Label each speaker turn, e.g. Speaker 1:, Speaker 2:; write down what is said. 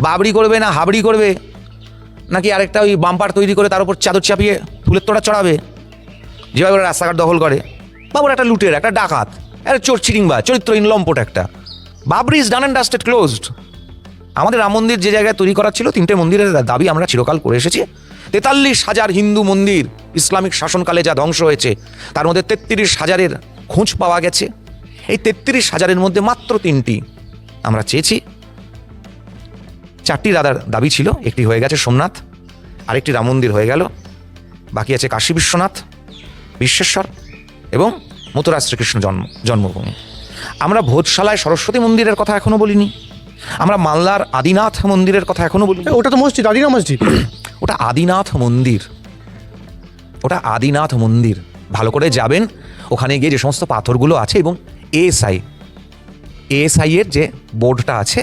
Speaker 1: বাবরি করবে না হাবড়ি করবে? নাকি আরেকটা ওই বাম্পার তৈরি করে তার উপর চাদর চাপিয়ে ফুলের তোড়া চড়াবে? যেভাবে ওরা রাস্তাঘাট দখল করে। বাবুর একটা লুটের, একটা ডাকাত। একটা চোর চিরিংবা চরিত্রহীন লম্পট একটা। Babri is done and dusted, closed. আমাদের রাম মন্দির যে জায়গায় তৈরি করা ছিল, তিনটে মন্দিরের দাবি আমরা চিরকাল করে এসেছি। তেতাল্লিশ হাজার হিন্দু মন্দির, ইসলামিক শাসনকালে যা ধ্বংস হয়েছে, তার মধ্যে তেত্রিশ হাজারের খোঁজ পাওয়া গেছে। এই তেত্রিশ হাজারের মধ্যে মাত্র তিনটি আমরা চেয়েছি। চারটি দাদার দাবি ছিল একটি হয়ে গেছে সোমনাথ আরেকটি রাম মন্দির হয়ে গেল বাকি আছে কাশী বিশ্বনাথ বিশ্বেশ্বর এবং মথুরা শ্রীকৃষ্ণ জন্ম জন্মভূমি। আমরা ভোজশালায় সরস্বতী মন্দিরের কথা এখনও বলিনি আমরা মালদার আদিনাথ মন্দিরের কথা এখনও বলিনি।
Speaker 2: ওটা তো মসজিদ আদিনা মসজিদ।
Speaker 1: ওটা আদিনাথ মন্দির। ওটা আদিনাথ মন্দির। ভালো করে যাবেন ওখানে গিয়ে যে সমস্ত পাথরগুলো আছে এবং এএসআই এএসআই এর যে বোর্ডটা আছে